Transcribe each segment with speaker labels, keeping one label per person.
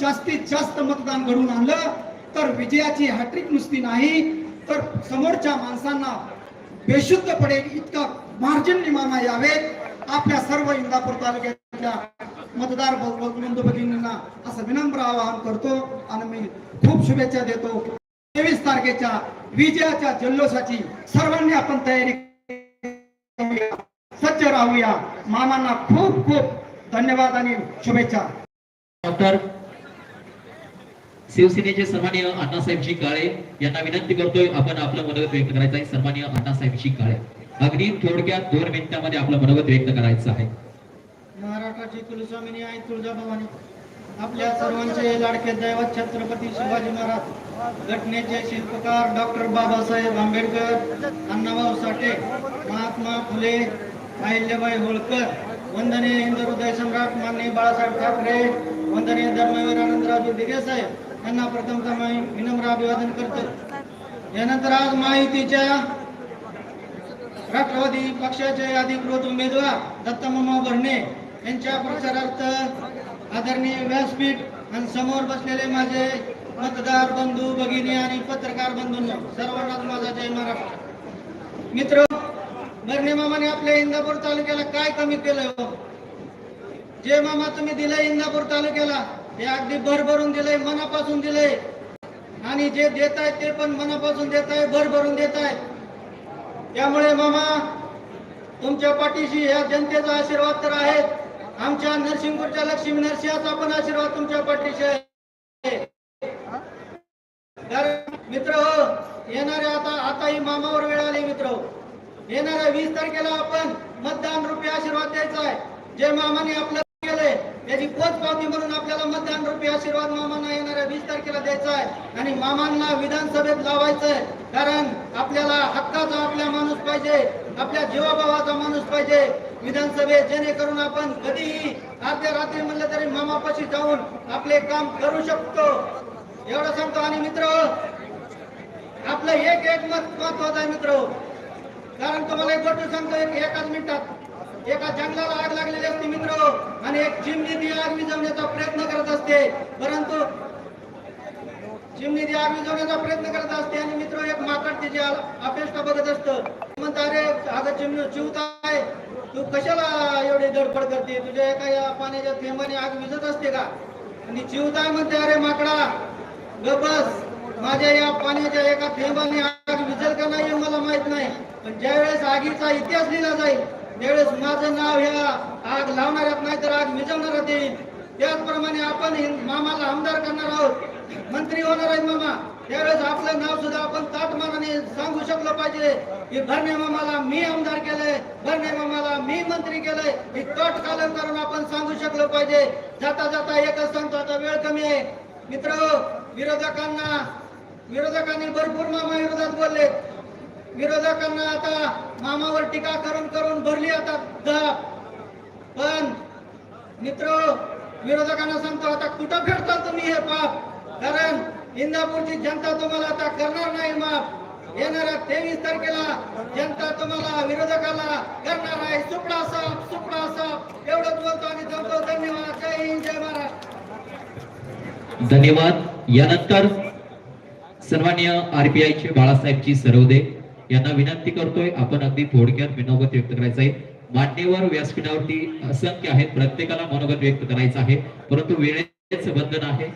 Speaker 1: जास्तीत जास्त मतदान घडून आणलं तर विजयाची हॅट्रिक नुसती नाही तर समोरच्या माणसांना बेशुद्ध पडेल इतका मार्जिन मामा यावेत. आपल्या सर्व इंदापूर तालुक्यातल्या मतदार बंधू भगिनींना असं विनम्र आवाहन करतो आणि मी खूप शुभेच्छा देतो. तेवीस तारखेच्या विजयाच्या जल्लोषाची सर्वांनी आपण तयारी सज्ज राहूया. मामांना खूप खूप धन्यवाद आणि शुभेच्छा.
Speaker 2: डॉक्टर शिवसेनेचे सन्मान्य अण्णासाहेबजी काळे यांना विनंती करतोय आपण आपलं मनोगत व्यक्त करायचं आहे. सन्मान्य अण्णासाहेबजी काळे. अगदी थोडक्यात दोन मिनिटांमध्ये आपलं मनोगत व्यक्त करायचं आहे.
Speaker 1: महाराष्ट्राची कुलस्वामिनी आहे तुळजाभवानी आपल्या सर्वांचे लाडके दैवत छत्रपती शिवाजी महाराज घटनेचे शिल्पकार डॉक्टर बाबासाहेब आंबेडकर अण्णाभाऊ साठे महात्मा फुले अहिल्याबाई होळकर वंदनीय हिंदू हृदय सम्राट माननीय बाळासाहेब ठाकरे वंदनीय धर्मवीर आनंदराजू दिघे साहेब यांना प्रथमतः मी विनम्र अभिवादन करतो. यानंतर आज माहितीच्या राष्ट्रवादी पक्षाचे अधिकृत उमेदवार दत्तमामा भरणे यांच्या प्रचारार्थ आदरणीय व्यासपीठ आणि समोर बसलेले माझे मतदार बंधू भगिनी आणि पत्रकार बंधूंना सर्वांनाच माझा जय महाराष्ट्र. मित्र भरणे मामाने आपल्या इंदापूर तालुक्याला काय कमी केलंय हो? जे मामा तुम्ही दिलं इंदापूर तालुक्याला. हे अगदी भरभरून दिलंय मनापासून दिलंय. आणि जे देत आहेत ते पण मनापासून देत आहे भरभरून देत आहेत. त्यामुळे मामा तुमच्या पाठीशी ह्या जनतेचा आशीर्वाद तर आहे आमच्या नरसिंगपूरच्या लक्ष्मी नरसिंहाचा पण आशीर्वाद तुमच्या पाठीशी आहे. कारण मित्र हो येणाऱ्या आता आता ही मामावर वेळ आली मित्र. येणाऱ्या वीस तारखेला आपण मतदान रुपये आशीर्वाद द्यायचा आहे. जे मामाने आपलं त्याची पोच पावती म्हणून आपल्याला मतदान रुपये आशीर्वाद मामांना येणाऱ्या वीस तारखेला द्यायचा आहे. आणि मामांना विधानसभेत लावायचं आहे. कारण आपल्याला हक्काचा आपला माणूस पाहिजे. आपल्या जीवाभावाचा माणूस पाहिजे. विधानसभेत जेणेकरून आपण कधीही अर्ध्या रात्री म्हणलं तरी मामापाशी जाऊन आपले काम करू शकतो. एवढं सांगतो. आणि मित्र आपलं एक एक मत महत्वाचं आहे मित्र. कारण तुम्हाला एक गोष्ट सांगतो. एक एकाच मिनिटात एका जंगलाला आग लागलेली असते मित्र. आणि एक चिमणी ती आग विझवण्याचा प्रयत्न करत असते. परंतु चिमणी ती आग विझवण्याचा प्रयत्न करत असते आणि मित्र एक माकड तिची अपेक्षा बघत असतं. म्हणता अरे अगं चिमणी चिवताय तू कशाला एवढी धडपड करते? तुझ्या एका या पाण्याच्या थेंबाने आग विझत असते का? आणि चिवताय म्हणते अरे माकडा ग बस. माझ्या या पाण्याच्या एका थेंबाने आग विजल का नाही मला माहीत नाही. पण ज्यावेळेस आगीचा इतिहास लिहिला जाईल त्यावेळेस माझं नाव ह्या आग लावणाऱ्यात नाही तर आग विजवणार येईल त्याचप्रमाणे आपण मामाला आमदार करणार आहोत. मंत्री होणार आहेत मामा. त्यावेळेस आपलं नाव सुद्धा आपण ताटमानाने सांगू शकलो पाहिजे की भरणे मामाला मी आमदार केलंय भरणे मामाला मी मंत्री केलंय. ही तोट कालन करून आपण सांगू शकलो पाहिजे. जाता जाता एकच सांगतो आता वेळ कमी आहे. मित्र विरोधकांना विरोधकांनी भरपूर मामा विरोधात बोलले. विरोधकांना आता मामावर टीका करून करून भरली आता दहा पण मित्र विरोधकांना सांगतो आता कुठं फेडता तुम्ही हे पाप? कारण इंदापूरची जनता तुम्हाला आता करणार नाही माफ. येणाऱ्या तेवीस तारखेला जनता तुम्हाला विरोधकाला करणार आहे. सुपडा साप सुपडा साप. एवढंच बोलतो आणि जमतो धन्यवाद. जय हिंद जय महाराज
Speaker 2: धन्यवाद. यानंतर सन्मान्य आरपीआयचे बाळासाहेबजी सरवदे यांना विनंती करतोय आपण अगदी थोडक्यात मनोगत व्यक्त करायचं आहे. मान्यवर व्यासपीठावरती असंख्य आहेत प्रत्येकाला मनोगत व्यक्त करायचं आहे परंतु वेळेचं बंधन आहे.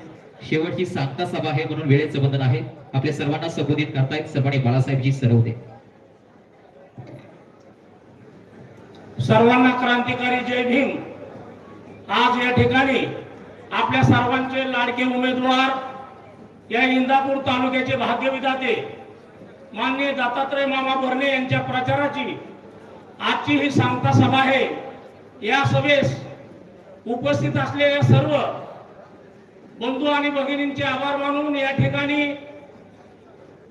Speaker 2: शेवटची सांगता सभा आहे म्हणून वेळेचं बंधन आहे. आपल्या सर्वांना संबोधित करतायत सर्वांनी बाळासाहेबजी सरवते
Speaker 3: सर्वांना क्रांतिकारी जय भीम. आज या ठिकाणी आपल्या सर्वांचे लाडके उमेदवार या इंदापूर तालुक्याचे भाग्यविधाते माननीय दत्तात्रय मामा भरणे यांच्या प्रचाराची आजची ही सांगता सभा आहे. या सभेस उपस्थित असलेल्या सर्व बंधू आणि भगिनींचे आभार मानून या ठिकाणी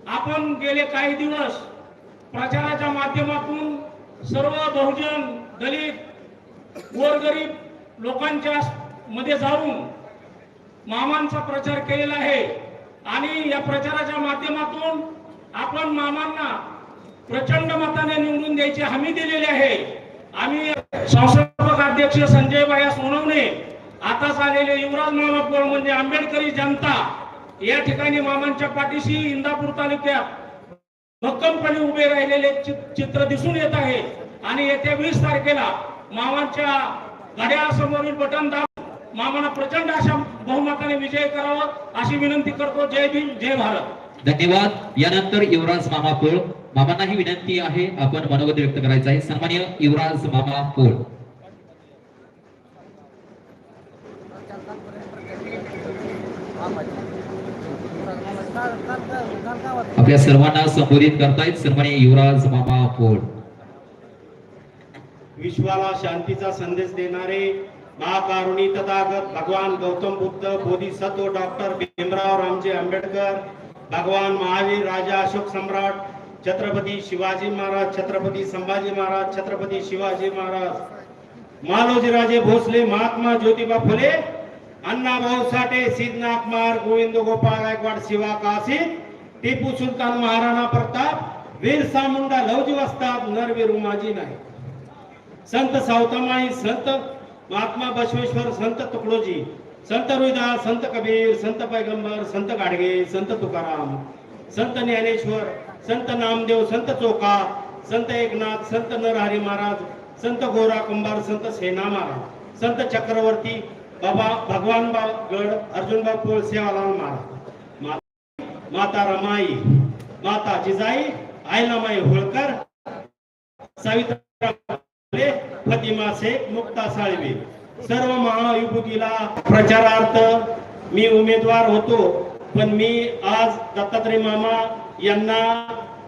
Speaker 3: आपण गेले काही दिवस प्रचाराच्या माध्यमातून सर्व बहुजन दलित गोरगरीब लोकांच्या मध्ये जाऊन मामांचा प्रचार केलेला आहे. आणि या प्रचाराच्या माध्यमातून आपण मामांना प्रचंड मताने निवडून द्यायची हमी दिलेली आहे. आम्ही संस्थापक अध्यक्ष संजय बाया सोनवणे आताच आलेले युवराज मामा पोळ म्हणजे आंबेडकरी जनता या ठिकाणी मामांच्या पाठीशी इंदापूर तालुक्यात भक्कमपणे उभे राहिलेले चित्र दिसून येत आहे. आणि येत्या वीस तारखेला मामांच्या घड्याळासमोरील बटन दाब मामांना प्रचंड अशा बहुमताने विजय करावा अशी विनंती करतो. जय भीम जय भारत.
Speaker 2: धन्यवाद. यानंतर युवराज मामा पोळ मामांनाही विनंती आहे आपण मनोगत व्यक्त करायचं आहे. सन्मान्य युवराज मामा पोळ आपल्या सर्वांना संबोधित करतायत सन्मान्य युवराज मामा पोळ
Speaker 4: विश्वाला शांतीचा संदेश देणारे महाकारुणी तथागत भगवान गौतम बुद्ध बोधिसत्व डॉक्टर भीमराव रामजी आंबेडकर भगवान महावीर राजा अशोक सम्राट छत्रपती शिवाजी महाराज छत्रपती संभाजी महाराज छत्रपती शिवाजी महाराज मालोजीराजे भोसले महात्मा ज्योतिबा फुले अण्णाभाऊ साठे सिद्धनाथ महार गोविंद गोपाळ गायकवाड शिवा काशी टिपू सुलतान महाराणा प्रताप वीर सामुंडा लवजी वस्ताद नरवीर उमाजी नाही संत सावतामाई संत महात्मा बसवेश्वर संत तुकडोजी संत रोहिदास संत कबीर संत पैगंबर संत गाडगे संत तुकाराम संत ज्ञानेश्वर संत नामदेव संत चोका संत एकनाथ संत नरहरी महाराज संत गोरा कुंभार संत सेना महाराज संत चक्रवर्ती बाबा भगवान गड अर्जुनबाब पोळ सेवालाल महाराज माता रमाई माता जिजाई आईलामाई होळकर सावित्रा फतिमा शेख मुक्ता साळवे. सर्व महायुतीला प्रचारार्थ मी उमेदवार होतो पण मी आज दत्तात्रय मामा यांना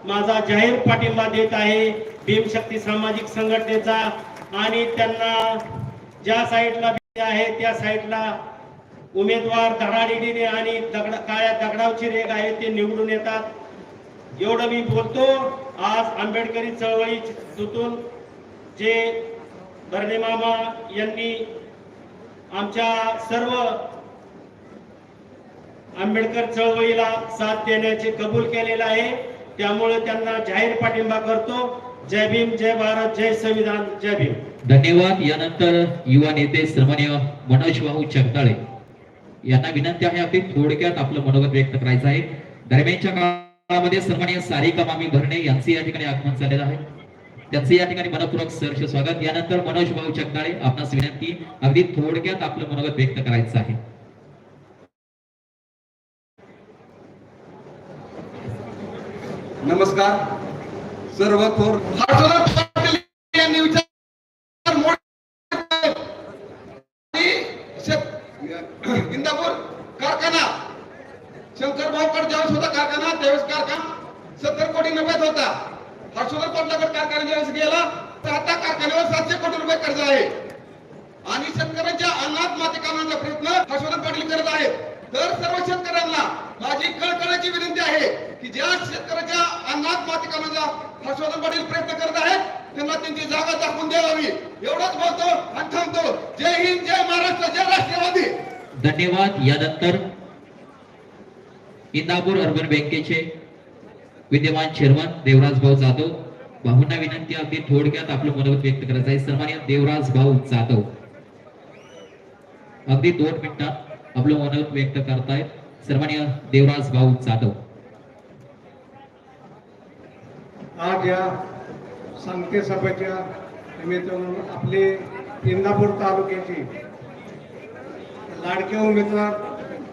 Speaker 4: माझा जाहीर पाठिंबा देत आहे. भीमशक्ती सामाजिक संघटनेचा आणि त्यांना ज्या साईडला भीती आहे त्या साईडला उमेदवार धडाडीने आणि दगड काळ्या दगडावची रेग आहे ते निवडून येतात. एवढं मी बोलतो. आज आंबेडकरी चळवळीतून जे बर्णे मामा यांनी आमच्या सर्व आंबेडकर चळवळीला साथ देण्याचे कबूल केलेलं आहे. त्यामुळे त्यांना जाहीर पाठिंबा करतो. जय भीम जय भारत जय संविधान जय भीम.
Speaker 2: धन्यवाद. यानंतर युवा नेते सन्मान्य मनोज भाऊ जगदाळे यांना विनंती आहे आपली. थोडक्यात आपलं मनोगत व्यक्त करायचं आहे. दरम्यानच्या काळामध्ये सन्मान्य सारिका मामी भरणे यांचे या ठिकाणी आगमन झालेलं आहे. त्यांचं या ठिकाणी मनपूर्वक सहर्ष स्वागत. यानंतर मनोज भाऊ चकनाळे आपणास विनंती अगदी थोडक्यात आपलं मनोगत व्यक्त करायचं आहे.
Speaker 5: नमस्कार. सर्व थोर यांनी विचार इंदापूर कारखाना. शंकर भाऊकड ज्यावेळेस होता कारखाना त्यावेळेस कारखाना सत्तर कोटी नफ्यात होता. हर्षवर्धन पाटलाकड कारखान्यावर गेला तर आता कारखान्यावर सातशे कोटी रुपये कर्ज आहे. आणि शेतकऱ्यांच्या अन्नात माती काढण्याचा प्रयत्न हर्षवर्धन पाटील करत आहेत. तर सर्व शेतकऱ्यांना माझी कळकळाची विनंती आहे की ज्या शेतकऱ्याच्या अन्नात माती काढण्याचा हर्षवर्धन पाटील प्रयत्न करत आहेत त्यांना त्यांची जागा दाखवून द्यावी. एवढंच बोलतो आणि थांबतो. जय हिंद जय महाराष्ट्र जय राष्ट्रवादी.
Speaker 2: धन्यवाद यानंतर इंदापूर अर्बन बँकेचे विद्यमान चेअरमन देवराज भाऊ जाधव. भाऊंना विनंती अगदी थोडक्यात आपलं मनोगत व्यक्त करायचं आहे. सन्मान्य देवराज भाऊ जाधव. अगदी दोन मिनिटात आपलं मनोगत व्यक्त करतायत. सन्मान्य देवराज भाऊ जाधव.
Speaker 6: आज या सांगते सभेच्या निमित्तानं आपले इंदापूर तालुक्याचे लाडके उमेदवार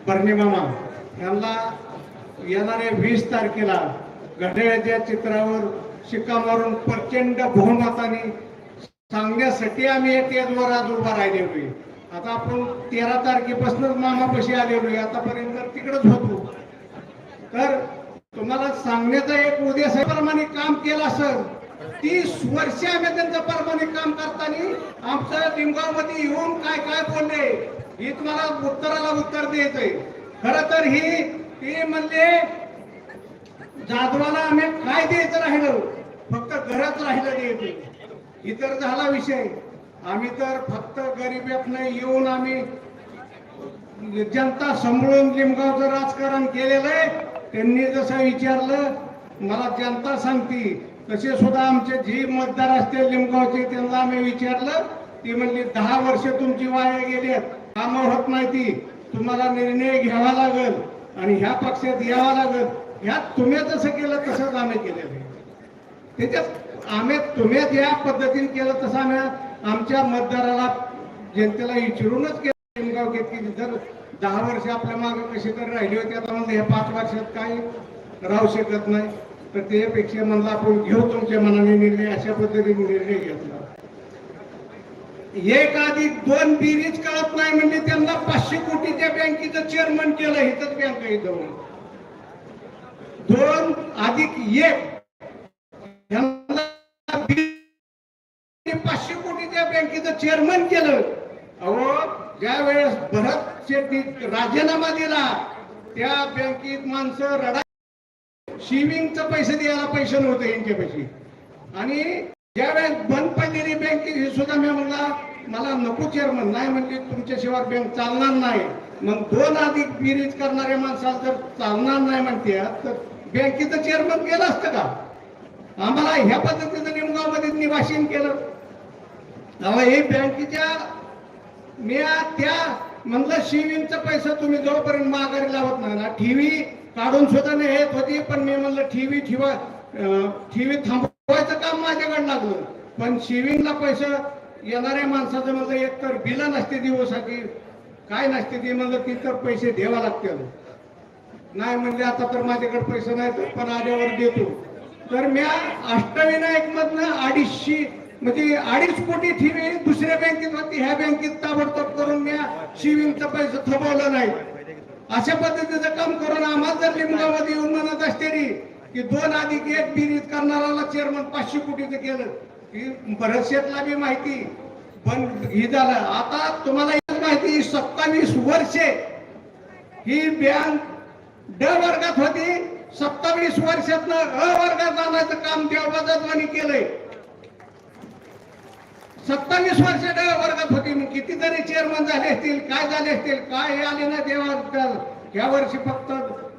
Speaker 6: बर्णिमामा यांना येणाऱ्या वीस तारखेला घड्याळ्याच्या चित्रावर शिक्का मारून प्रचंड बहुमताने सांगण्यासाठी आम्ही या टेजवर आज उभा राहिलेलो आहे आता आपण तेरा तारखेपासूनच मामापाशी आलेलो आहे आतापर्यंत तिकडेच होतो. तर तुम्हाला सांगण्याचा एक उद्देश प्रमाणे काम केलं असं. तीस वर्ष आम्ही त्यांचं प्रामाणिक काम करताना आमचं लिंगावमध्ये येऊन काय काय बोलले हे तुम्हाला उत्तराला उत्तर द्यायचंय. खर तर ही ते म्हणले जाधवाला आम्ही काय द्यायचं राहिलं. फक्त घरात राहिलं द्यायचं इतर झाला विषय. आम्ही तर फक्त गरिबीतनं येऊन आम्ही जनता सांभाळून लिमगावचं राजकारण केलेलं आहे. त्यांनी जसं विचारलं मला जनता सांगती तसे सुद्धा आमचे जी मतदार असतील लिमगावचे त्यांना आम्ही विचारलं. ती म्हणली दहा वर्ष तुमची वाया गेली कामं होत नाही ती. तुम्हाला निर्णय घ्यावा लागल आणि ह्या पक्षात यावा लागल. ह्यात तुम्ही जसं केलं तसंच आम्ही केलेलं आहे. त्याच्यात आम्ही तुम्ही ज्या पद्धतीने केलं तसं आम्ही आमच्या मतदाराला जनतेला विचारूनच केलं. निमगाव घेतली जर दहा वर्ष आपल्या मागे कशी तर राहिली होती आता म्हणलं हे पाच वर्षात काही राहू शकत नाही. तर त्यापेक्षा म्हणलं आपण घेऊ तुमच्या मनाने निर्णय अशा पद्धतीने निर्णय घेतला. एक आधी दोन बिरीज कळत नाही म्हणजे त्यांना पाचशे कोटीच्या बँकेचं चेअरमन केलं इथंच बँक आहे जाऊन दोन अधिक एक. पाचशे कोटी पाचशे कोटीच्या बँकेचं चेअरमन केलं. अहो ज्या वेळेस भरत शेट्टी राजीनामा दिला त्या बँकेत माणसं रडा शिविंगचं पैसे द्यायला पैसे नव्हते यांच्यापाशी. आणि ज्यावेळेस बंद पडलेली बँक हे सुद्धा मी म्हणला मला नको चेअरमन नाही म्हणजे तुमच्याशिवाय बँक चालणार नाही. मग दोन अधिक बिरीज करणाऱ्या माणसाला जर चालणार नाही म्हणते तर बँकेचं चेअरमन केलं असतं का? आम्हाला ह्या पद्धतीचं निमगावमध्ये निवासीन केलं. अहो हे बँकेच्या मी त्या म्हणलं शिविंगचा पैसा तुम्ही जोपर्यंत माघारी लावत नाही ना ठेवी काढून सुद्धा नाही येत होती पण मी म्हणलं ठेवी ठेवा अं, ठेवी थांबवायचं काम माझ्याकडे लागलं. पण शिविंगला पैसा येणाऱ्या माणसाचं म्हणलं एक तर बिलं नसते दिवसाची काय नसते ती म्हणलं ती तर पैसे द्यावा लागते नाही म्हणजे आता तर माझ्याकडे पैसे नाही तर पण आल्यावर देतो. तर म्या अष्टविनायक मधनं अडीचशे म्हणजे अडीच कोटी ठेवी दुसऱ्या बँकेत होती ह्या बँकेत ताबडतोब करून म्या शिविंगचा पैसा थबवलं नाही. अशा पद्धतीचं काम करून आम्हाला जर लिंबगावमध्ये येऊन म्हणत असते की दोन अधिक एक बिरीज करणाऱ्याला चेअरमन पाचशे कोटीचं केलं. की बरेचशेतला बी माहिती. पण हे झालं. आता तुम्हाला माहिती सत्तावीस वर्षे ही बँक ड वर्गात होती. सत्तावीस वर्षातनं अ वर्गात जाण्याचं काम देवबाजाने केलंय. सत्तावीस वर्ष ड वर्गात होती. मग कितीतरी चेअरमन झाले असतील काय झाले असतील काय हे आले ना देवा या वर्षी फक्त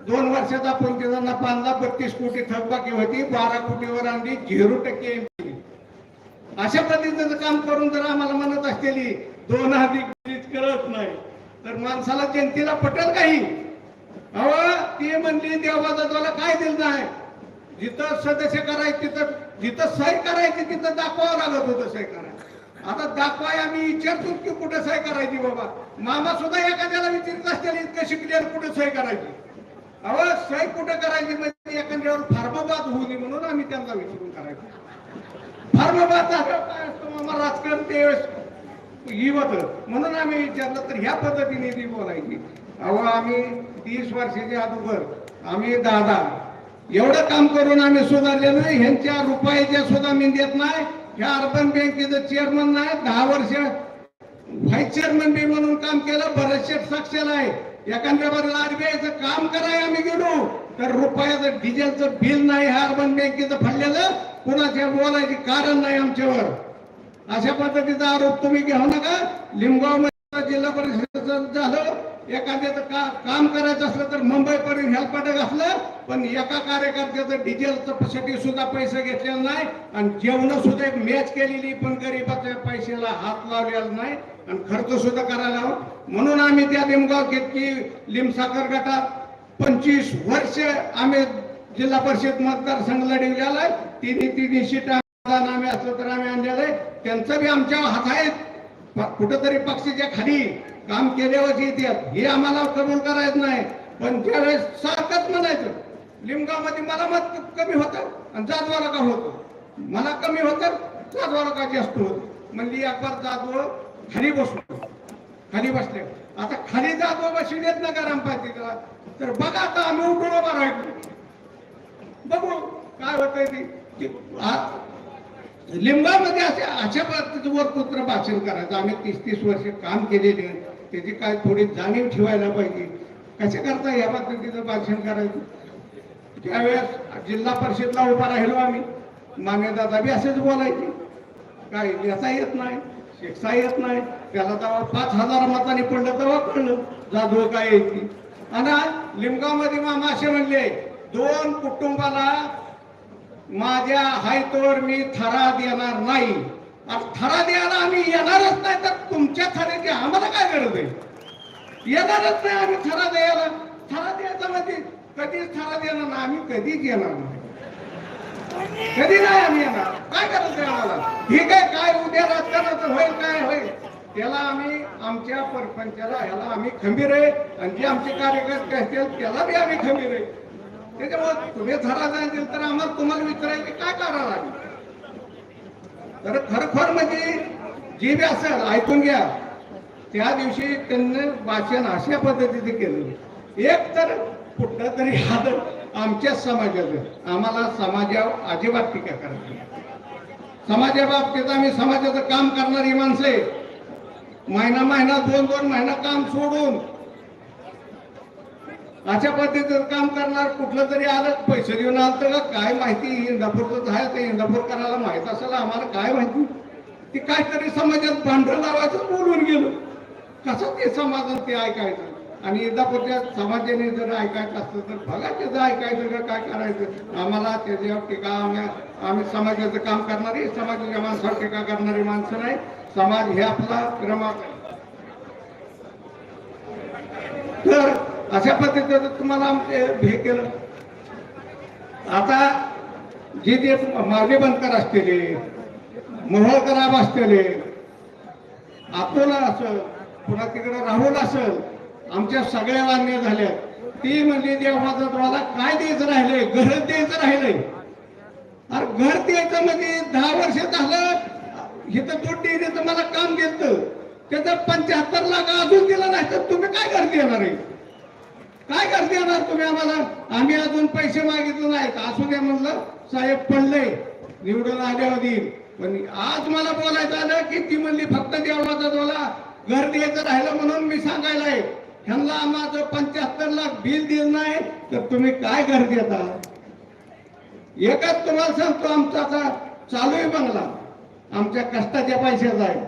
Speaker 6: दोन वर्षात आपण त्यांना पांदा बत्तीस कोटी थकबाकी होती बारा कोटीवर आणली झिरो टक्के अशा पद्धतीचं काम करून जर आम्हाला म्हणत असलेली दोन अधिक करत कळत नाही. तर माणसाला जनतेला पटेल काही अहो ते म्हणली देवादाला काय दिलं नाही? जिथं सदस्य करायचे तिथं जिथं सही करायची तिथं दाखवावं लागत होतं सही करायला. आता दाखवाय आम्ही विचारतो की कुठं सही करायची बाबा. मामा सुद्धा एखाद्याला विचारत असतील इतकं शिकल्यावर कुठं सही करायची? अहो सही कुठं करायची म्हणजे एखाद्यावर फार्मबाद होऊ नये म्हणून आम्ही त्यांना विचारून करायचो. फार्मबाद काय असतो मामा राजकारण ते ही म्हणून आम्ही विचारलं तर ह्या पद्धतीने ती बोलायची. अहो आम्ही तीस वर्षाच्या अगोदर आम्ही दादा. एवढं काम करून आम्ही सुधारले नाही ह्यांच्या रुपयाच्या सुद्धा मी देत नाही. ह्या अर्बन बँकेचं चेअरमन नाही दहा वर्ष व्हाईस चेअरमन बी म्हणून काम केलं बरेचसे साक्षर आहे. एखाद्या बरं आरबीआयचं काम कराय आम्ही गेलो तर रुपयाचं डिझेलचं बिल नाही ह्या अर्बन बँकेचं फडलेलं कुणाच्या बोलायचे कारण नाही आमच्यावर. अशा पद्धतीचा आरोप तुम्ही घेऊ नका. लिंबगाव जिल्हा परिषदेचं झालं. एखाद्याचं का काम करायचं असलं तर मुंबईपर्यंत हेल्पाट असलं पण एका कार्यकर्त्याचं डिझेलचं सुद्धा पैसे घेतलेला नाही आणि जेवण सुद्धा एक मॅच केलेली पण गरीबाच्या पैशाला हात लावलेला नाही आणि खर्च सुद्धा करायला हवा. म्हणून आम्ही त्या लिमगाव घेतली लिंबसाकर गटात पंचवीस वर्ष आम्ही जिल्हा परिषद मतदारसंघ लढवलेला आहे. तिन्ही तिन्ही सीट आम्ही असलं तर आम्ही आणलेलं आहे. त्यांचं बी आमच्या हात आहेत. कुठंतरी पक्षाच्या खाली काम केल्यावर येतात हे आम्हाला कबूल करायचं नाही. पण त्यावेळेस सारखंच म्हणायचं लिमगावमध्ये मला मत कमी होतं आणि जाधवाला का होतं? मला कमी होतं जाधवाला का जास्त होत? म्हणली अकबर जाधव खाली बसलो खाली बसले. आता खाली जाधव बसून देत ना ग्रामपंचायतीला तर बघा आता आम्ही उठून उभा राहिलो. बघू काय होतंय ते. लिंबामध्ये असे अशा पद्धतीचं वरपुत्र भाषण करायचं. आम्ही तीस तीस वर्ष काम केलेले आहे. त्याची काय थोडी जाणीव ठेवायला पाहिजे. कशा करता या पद्धतीचं भाषण करायचं? त्यावेळेस जिल्हा परिषदला उभा राहिलो आम्ही. मान्य दादा बी असेच बोलायचे. काय याचा येत नाही शिक्षा येत नाही. त्याला तेव्हा पाच हजार मतांनी पडलं तेव्हा कळलं जाधव काय येते आणि लिमगावमध्ये मामा असे म्हणले दोन कुटुंबाला माझ्या हायतोर मी थरा देणार नाही. थरा द्यायला आम्ही येणारच नाही तर तुमच्या थराची आम्हाला काय गरज आहे? येणारच नाही आम्ही थरा द्यायला. थरा द्यायचा म्हणजे कधीच थरा देणार नाही आम्ही कधीच येणार नाही. कधी नाही आम्ही येणार. काय करायचं आम्हाला? हे काय काय उद्या राजकारणाचं होईल काय होईल? त्याला आम्ही आमच्या परपंचाला ह्याला आम्ही खंबीर आहे. आणि जे आमचे कार्यकर्ते असतील त्याला बी आम्ही खंबीर आहे. त्याच्यामुळे तुम्ही नाही दिल तर आम्हाला तुम्हाला विचारायचे काय करावं लागेल? तर खरखर म्हणजे जे बी असेल ऐकून घ्या. त्या दिवशी त्यांनी भाषण अशा पद्धतीने केलं. एक तर कुठलं तरी आदर आमच्या समाजाचं. आम्हाला समाजावर अजिबात टीका करायची समाजा समाजाबाबतीत आम्ही समाजाचं काम करणारी माणसं महिना महिना दोन दोन महिना काम सोडून अशा पद्धतीचं काम करणार कुठलं तरी आलं पैसे देऊन आलं तर काय माहिती इंदापूरचं आहे ते इंदापूर करायला माहीत असेल आम्हाला काय माहिती? ते काहीतरी समाजात भांडण लावायचं बोलून गेलो. कसं ते समाजात ते ऐकायचं? आणि इंदापूरच्या समाजाने जर ऐकायचं असतं तर बघा त्याचं ऐकायचं का काय करायचं? आम्हाला त्याच्यावर टीका आम्ही आम्ही समाजाचं काम करणारे समाजाच्या माणसावर टीका करणारी माणसं नाही. समाज हे आपला क्रमांक आहे. तर अशा पद्धतीचं तुम्हाला आमचे हे केलं. आता जे ते मागे बनकर असलेले मोहळकराब असलेले अकोला असं पुन्हा तिकडे राहुल असं आमच्या सगळ्या मान्य झाल्या. ती म्हणजे देवाचं तुम्हाला काय द्यायचं राहिलंय? घर द्यायचं राहिलंय. अरे घर द्यायचं म्हणजे दहा वर्ष झालं इथं दूध डेअरीचं मला काम देत त्याचं पंच्याहत्तर लाख अजून दिलं नाही तर तुम्ही काय घर देणार आहे? काय करते येणार तुम्ही आम्हाला? आम्ही अजून पैसे मागितले नाहीत. असू दे म्हणलं साहेब पडले. निवडून आल्यावर देईल पण आज मला बोलायचं आलं की ती म्हणली फक्त देवळाचा डोला घर द्यायचं राहिलं म्हणून मी सांगायला आहे ह्यांना माझं पंच्याहत्तर लाख बिल दिलं नाही तर तुम्ही काय घर देता एकच तुम्हाला सांगतो आमचा चालू आहे बंगला. आमच्या कष्टाच्या पैशाचा आहे.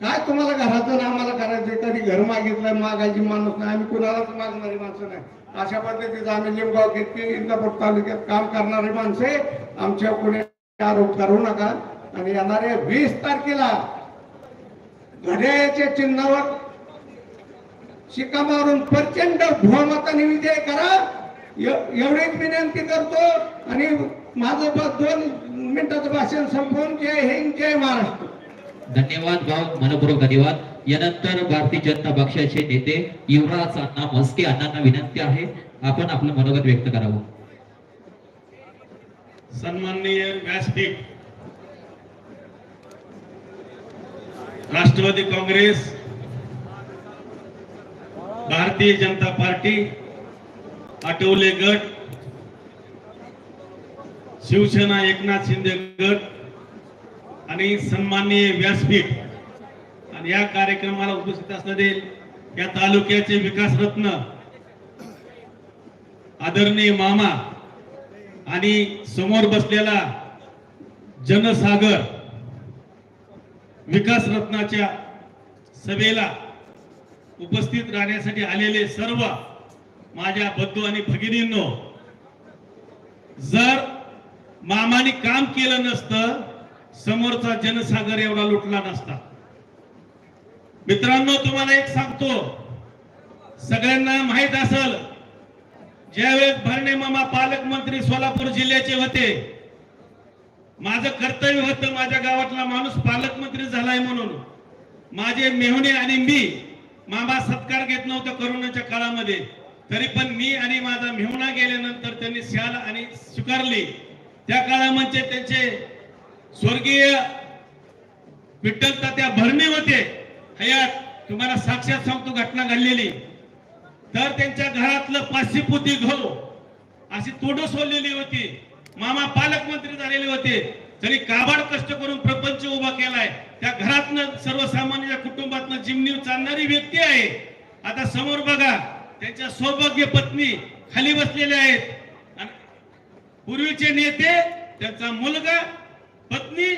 Speaker 6: काय तुम्हाला घराचं ना आम्हाला करायचं कधी घर मागितलं मागायची माणूस नाही. आम्ही कुणालाच मागणारी माणसं नाही. अशा पद्धतीचं आम्ही लिंबगाव घेतली इंदापूर तालुक्यात काम करणारी माणसे आमच्या पुढे आरोप करू नका. आणि येणाऱ्या वीस तारखेला घड्याळ्याच्या चिन्हावर शिक्का मारून प्रचंड बहुमताने विजय करा. एवढीच विनंती करतो. आणि माझं दोन मिनिटाचं भाषण संपवून जय हिंद जय महाराष्ट्र.
Speaker 2: धन्यवाद भाऊ मनपूर्वक धन्यवाद. यानंतर भारतीय जनता पक्षाचे नेते युवराज अण्णा मस्के अण्णांना विनंती आहे. आपण आपलं मनोगत व्यक्त करावं.
Speaker 4: सन्माननीय व्यासपीठ. राष्ट्रवादी काँग्रेस भारतीय जनता पार्टी आठवले गट शिवसेना एकनाथ शिंदे गट आणि सन्माननीय व्यासपीठ. आणि या कार्यक्रमाला उपस्थित असणारे या तालुक्याचे विकास रत्न आदरणीय मामा आणि समोर बसलेला जनसागर विकास रत्नाच्या सभेला उपस्थित राहण्यासाठी आलेले सर्व माझ्या बंधू आणि भगिनींनो जर मामाने काम केलं नसतं समोरचा जनसागर एवढा लुटला नसता. मित्रांनो तुम्हाला एक सांगतो. सगळ्यांना माहीत असेल ज्यावेळेस भरणे मामा पालकमंत्री सोलापूर जिल्ह्याचे होते माझं कर्तव्य होतं माझ्या गावातला माणूस पालकमंत्री झालाय म्हणून. माझे मेहुणे आणि मी मामा सत्कार घेत नव्हतं करोनाच्या काळामध्ये. तरी पण मी आणि माझा मेहुणा गेल्यानंतर त्यांनी शाल आणि स्वीकारली. त्या काळामध्ये त्यांचे स्वर्गीय विठ्ठल तात्या भरणे होते. हयात तुम्हाला साक्षात सांगतो घटना घडलेली. तर त्यांच्या घरातलं पाचशे पोती घाऊ अशी तोडं सोडलेली होती. मामा पालकमंत्री झालेले होते. तरी काबाड कष्ट करून प्रपंच उभा केलाय त्या घरातनं सर्वसामान्य कुटुंबातनं जिमनीव चालणारी व्यक्ती आहे. आता समोर बघा त्यांच्या सौभाग्य पत्नी खाली बसलेल्या आहेत. आणि पूर्वीचे नेते त्यांचा मुलगा पत्नी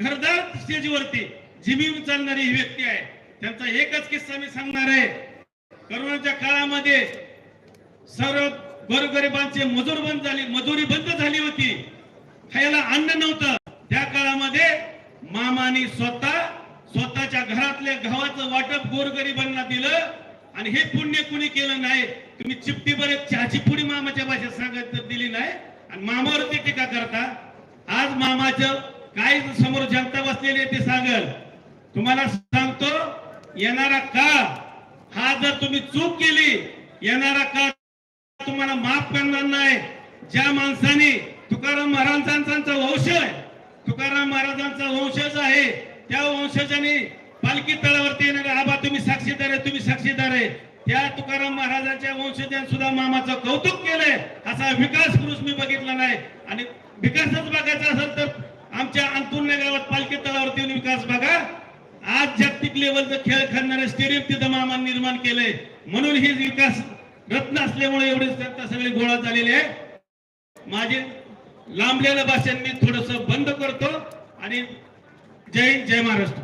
Speaker 4: घरदार स्टेजवरती जिमीवर चालणारी ही व्यक्ती आहे. त्यांचा एकच किस्सा मी सांगणार आहे. करोनाच्या काळामध्ये सर्व गोरगरिबांचे मजूर बंद झाली मजुरी बंद झाली होती. खायला अन्न नव्हतं. त्या काळामध्ये मामानी स्वतः स्वतःच्या घरातल्या गव्हाचं वाटप गोरगरिबांना दिलं आणि हे पुण्य कुणी केलं नाही? तुम्ही चिपटी बरे चहाची पुडी मामाच्या भाषेत सांगत तर दिली नाही. आणि मामावरती टीका करता आज मामाचं काय समोर जनता बसलेली आहे ते सांगल. तुम्हाला सांगतो येणारा काळ हा जर तुम्ही चूक केली येणारा काळ तुम्हाला माफ करणार नाही. ज्या माणसाने तुकाराम महाराजांचा वंश तुकाराम महाराजांचा वंशज आहे त्या वंशजाने पालखी तळावरती येणारे आबा तुम्ही साक्षीदार आहे तुम्ही साक्षीदार आहे. त्या तुकाराम महाराजांच्या वंशजांनी सुद्धा मामाचं कौतुक केलंय. असा विकास पुरुष मी बघितला नाही. आणि विकासच बघायचा असेल तर आमच्या अंतुर्णे गावात पालखी तळावरती येऊन विकास बघा. आज जागतिक लेवलचं खेळ खेळणारे स्टेडियम तिथं मामा निर्माण केलंय. म्हणून हे विकास रत्न असल्यामुळे एवढेच संख्या सगळी गोळा झालेले आहे माझे लांबलेलं भाषण मी थोडस बंद करतो आणि जय हिंद जय महाराष्ट्र.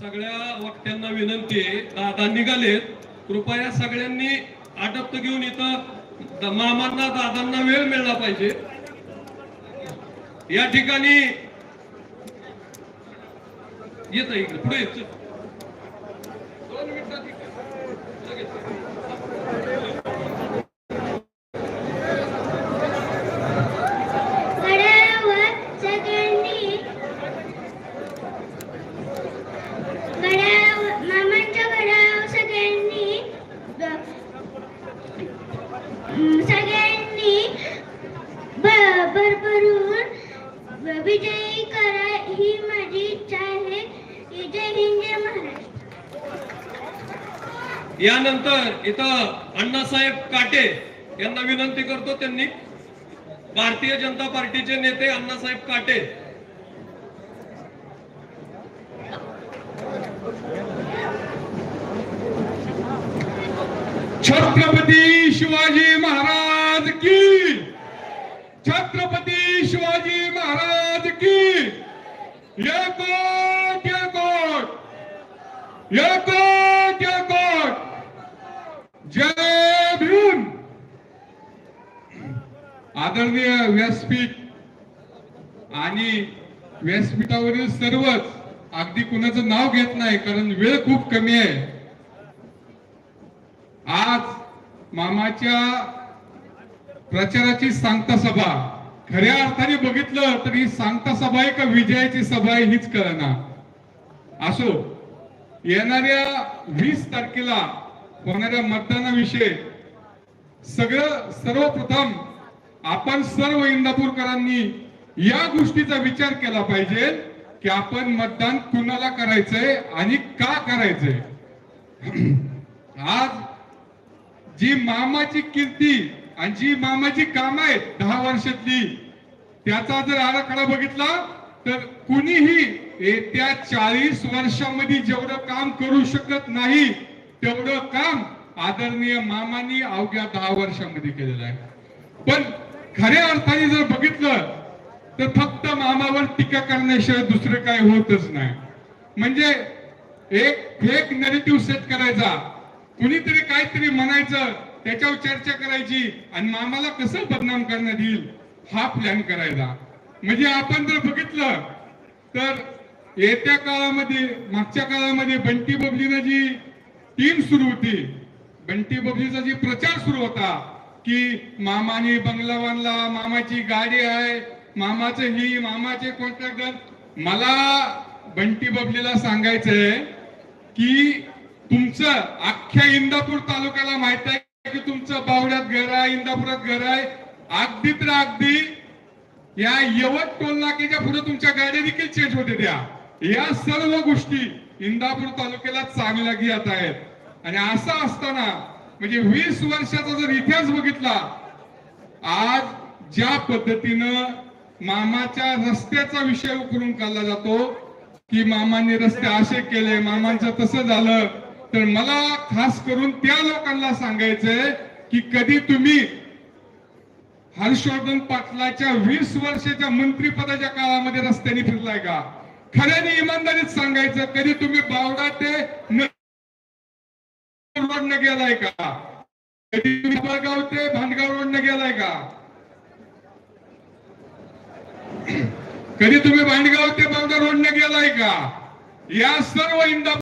Speaker 7: सगळ्या वक्त्यांना विनंती आहे दादा निघालेत. कृपया सगळ्यांनी आटप्त घेऊन इथं द- मामांना दादांना वेळ मिळला पाहिजे. या ठिकाणी येत इकडे पुढे ये, दोन मिनिटात इकडे. लगेच.
Speaker 8: गडावर सगळ्यांनी गडावर मामांच्या गडावर सगळ्यांनी ग- हम्म, सगळ्यांनी ब- भरभरून विजयी करा ही माझी इच्छा आहे जय हिंद जय महाराष्ट्र
Speaker 7: त्यानंतर इथं अण्णासाहेब काटे यांना विनंती करतो त्यांनी भारतीय जनता पार्टीचे नेते अण्णासाहेब काटे.
Speaker 5: छत्रपती शिवाजी महाराज की छत्रपती शिवाजी महाराज की येकोट येकोट येकोट येकोट जय भीम आदरणीय व्यासपीठ आणि व्यासपीठावरील सर्वच अगदी कुणाचं नाव घेत नाही कारण वेळ खूप कमी आहे. आज मामाच्या प्रचाराची सांगता सभा. खऱ्या अर्थाने बघितलं तर ही सांगता सभा आहे का विजयाची सभा आहे हीच कळना. असो येणाऱ्या वीस तारखेला होणाऱ्या मतदानाविषयी सगळं सर्वप्रथम आपण सर्व इंदापूरकरांनी या गोष्टीचा विचार केला पाहिजे की आपण मतदान कुणाला करायचंय आणि का करायचंय. आज जी मामाची कीर्ती आणि जी मामाची कामं आहेत दहा वर्षातली त्याचा जर आराखडा बघितला तर कुणीही येत्या चाळीस वर्षामध्ये जेवढं काम करू शकत नाही तेवढं काम आदरणीय मामानी अवघ्या दहा वर्षामध्ये केलेलं आहे. पण खऱ्या अर्थाने जर बघितलं तर फक्त मामावर टीका करण्याशिवाय दुसरं काय होतच नाही. म्हणजे एक फेक नेरेटिव्ह सेट करायचा. कुणीतरी काहीतरी म्हणायचं त्याच्यावर चर्चा करायची आणि मामाला कसं बदनाम करण्यात येईल हा प्लॅन करायचा. म्हणजे आपण जर बघितलं तर येत्या काळामध्ये मागच्या काळामध्ये बंटी बबलीनं जी टीम सुरू होती बंटी बबलीचा जी प्रचार सुरू होता की मामाने बंगला बांधला मामाची गाडी आहे मामाचं ही मामाचे कॉन्ट्रॅक्टर मला बंटी बबलीला सांगायचंय की तुमचं अख्ख्या इंदापूर तालुक्याला माहीत आहे की तुमचं बावड्यात घर आहे इंदापुरात घर आहे. अगदी तर अगदी या यवत टोल नाकेच्या पुढे तुमच्या गाड्या देखील चेंज होते त्या. या सर्व गोष्टी इंदापूर तालुक्याला चांगल्या घेत आहेत. आणि असं असताना म्हणजे वीस वर्षाचा जर इतिहास बघितला आज ज्या पद्धतीनं मामाच्या रस्त्याचा विषय करून काढला जातो की मामाने रस्ते असे केले मामांचं तसं झालं तर मला खास करून त्या लोकांना सांगायचंय की कधी तुम्ही हर्षवर्धन पाटलाच्या वीस वर्षाच्या मंत्रीपदाच्या काळामध्ये रस्त्याने फिरलाय का? खऱ्याने इमानदारीत सांगायचं कधी तुम्ही बावडा ते न- गेलाय का? कधी तुम्ही बाळगाव भांडगाव रोडनं गेलाय का? कधी तुम्ही भांडगाव ते बावडा रोडनं गेलाय का? या सर्व इंदा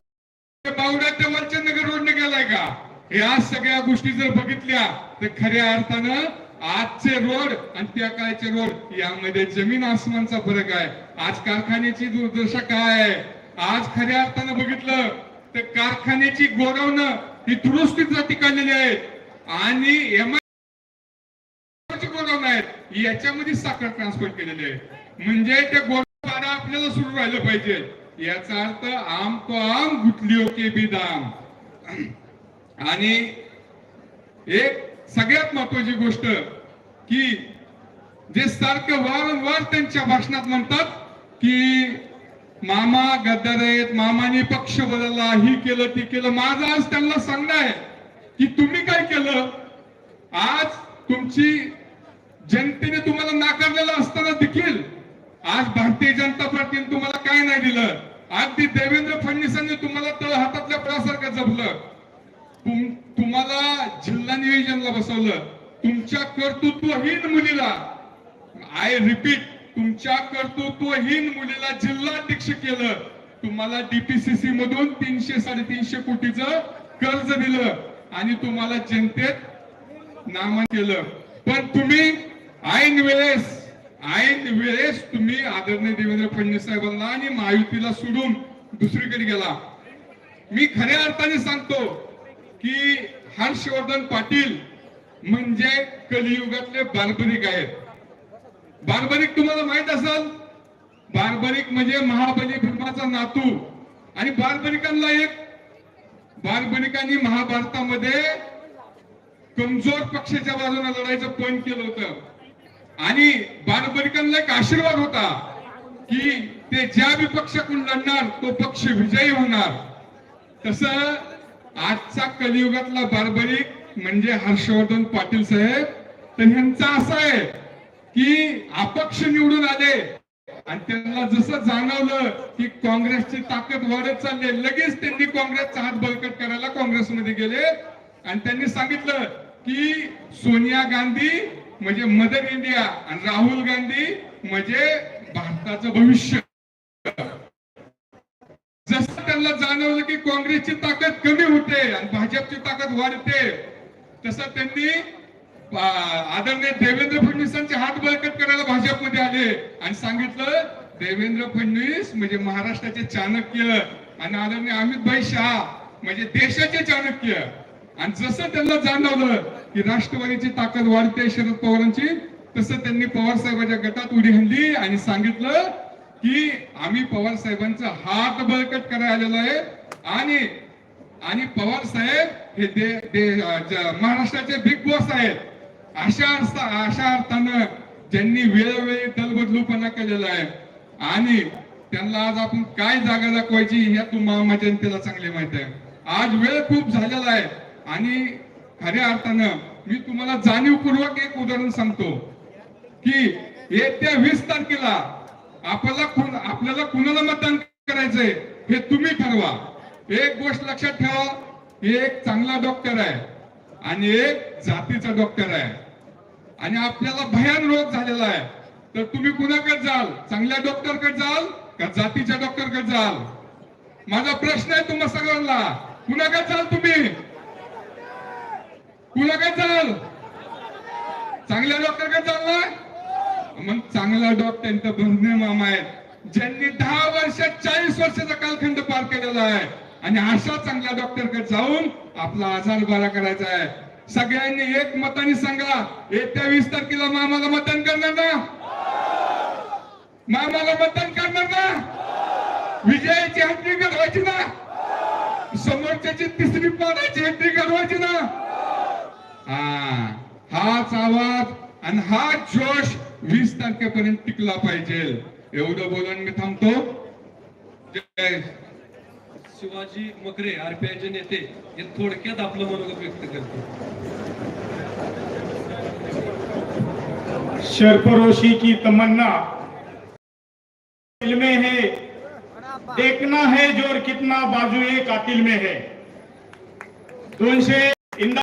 Speaker 5: बावड्याच्या मलचंदनगर रोडने गेलाय का? या सगळ्या गोष्टी जर बघितल्या तर खऱ्या अर्थानं आजचे रोड आणि त्या काळचे रोड यामध्ये जमीन आसमानचा फरक आहे. आज कारखान्याची दुर्दशा काय आहे? आज खऱ्या अर्थानं बघितलं तर कारखान्याची गोडवणं ही दुरुस्तीसाठी काढलेली आहेत आणि एम गोदाम आहेत याच्यामध्ये साखर ट्रान्सफर केलेले आहे. म्हणजे ते गोदाम आपल्याला सुरू राहिलं पाहिजे. याचा अर्थ आम तो आम गुटलियो के बी दाम. आणि एक सगळ्यात महत्वाची गोष्ट की जे सारखं वारंवार त्यांच्या भाषणात म्हणतात की मामा गद्दार आहेत मामाने पक्ष बदलला ही केलं ती केलं. माझं आज त्यांना सांगणं आहे की तुम्ही काय केलं? आज तुमची जनतेने तुम्हाला नाकारलेलं असताना देखील आज भारतीय जनता पार्टीने तुम्हाला काय नाही दिलं? अगदी देवेंद्र फडणवीसांनी तुम्हाला तळ हातातल्या पळासारखं जपलं. तुम तुम्हाला जिल्हा नियोजनला बसवलं. तुमच्या कर्तृत्वहीन मुलीला आय रिपीट तुमच्या कर्तृत्वहीन मुलीला जिल्हाध्यक्ष केलं. तुम्हाला डीपीसीसी मधून तीनशे साडेतीनशे कोटीच कर्ज दिलं आणि तुम्हाला जनतेत नाम केलं. पण तुम्ही ऐन वेळेस ऐन वेळेस तुम्ही आदरणीय देवेंद्र फडणवीस साहेबांना आणि महायुतीला सोडून दुसरीकडे गेला. मी खऱ्या अर्थाने सांगतो की हर्षवर्धन पाटील म्हणजे कलियुगातले बारबरिक आहेत. बार्बरिक तुम्हाला माहीत असेल? बार्बरिक म्हणजे महाबली भीमाचा नातू. आणि बार्बरिकांना एक बार्बरिकांनी महाभारतामध्ये कमजोर पक्षाच्या बाजूने लढायचं पण केलं होतं. आणि बार्बरिकांना एक आशीर्वाद होता की ते ज्या बी पक्षाकडून लढणार तो पक्ष विजयी होणार. तस आजचा कलियुगातला बार्बरिक म्हणजे हर्षवर्धन पाटील साहेब. तर ह्यांचा असा आहे की अपक्ष निवडून आले. आणि त्यांना जसं जाणवलं की काँग्रेसची ताकद वाढत चालली लगेच त्यांनी काँग्रेसचा हात बळकट करायला काँग्रेसमध्ये गेले. आणि त्यांनी सांगितलं की सोनिया गांधी म्हणजे मदर इंडिया आणि राहुल गांधी म्हणजे भारताचं भविष्य. जसं त्यांना जाणवलं की काँग्रेसची ताकद कमी होते आणि भाजपची ताकद वाढते तसं त्यांनी आदरणीय देवेंद्र फडणवीसांचे हात बळकट करायला भाजपमध्ये आले. आणि सांगितलं देवेंद्र फडणवीस म्हणजे महाराष्ट्राचे चाणक्य आणि आदरणीय अमित भाई शहा म्हणजे देशाचे चाणक्य. आणि जसं त्यांना जाणवलं की राष्ट्रवादीची ताकद वाढते शरद पवारांची तसं त्यांनी पवार साहेबांच्या गटात उडी हल्ली आणि सांगितलं की आम्ही पवार साहेबांचा हात बळकट करायला आलेलो आहे. आणि आणि पवार साहेब हे दे, दे महाराष्ट्राचे बिग बॉस आहेत. अशा अर्थ अशा अर्थानं ज्यांनी वेळोवेळी दलबदलूपणा केलेला आहे आणि त्यांना आज आपण काय जागा दाखवायची ह्या तुम्हाला जनतेला चांगली माहीत आहे. आज वेळ खूप झालेला आहे आणि खऱ्या अर्थानं मी तुम्हाला जाणीवपूर्वक एक उदाहरण सांगतो की येत्या वीस तारखेला आपल्याला कुण आपल्याला कुणाला मतदान करायचंय हे तुम्ही ठरवा. एक गोष्ट लक्षात ठेवा एक चांगला डॉक्टर आहे आणि एक जातीचा डॉक्टर आहे. आणि आपल्याला भयान रोग झालेला आहे. तर तुम्ही कुणाकडे जाल? चांगल्या डॉक्टरकडे जाल का जातीच्या डॉक्टरकडे जाल? माझा प्रश्न आहे तुम्हा सगळ्यांना. कुणाकडे जाल तुम्ही? कुणाकडे जाल? चांगल्या डॉक्टरकडे जाल ना? मग चांगला डॉक्टर तर बंधने मामा आहेत. ज्यांनी दहा वर्ष चाळीस वर्षाचा कालखंड पार केलेला आहे. आणि अशा चांगल्या डॉक्टरकडे जाऊन आपला आजार बरा करायचा आहे. सगळ्यांनी एक मताने सांगा येत्या वीस तारखेला मामाला मतदान करणार ना? मामाला मतदान करणार ना? विजयाची हत्ती घडवायची ना? समोरच्याची तिसरी पाडायची हत्ती घडवायची ना? हा हाच आवाज आणि हा जोश वीस तारखेपर्यंत टिकला पाहिजे. एवढं बोलून मी थांबतो. जय
Speaker 7: शिवाजी मकरे आरपीआयचे नेते हे थोडक्यात आपलं मनोगत व्यक्त करते
Speaker 4: शर्परोशी की तमन्ना। में है, देखना है ज़ोर कितना, बाजू कातिल में है। दोनशे इंदा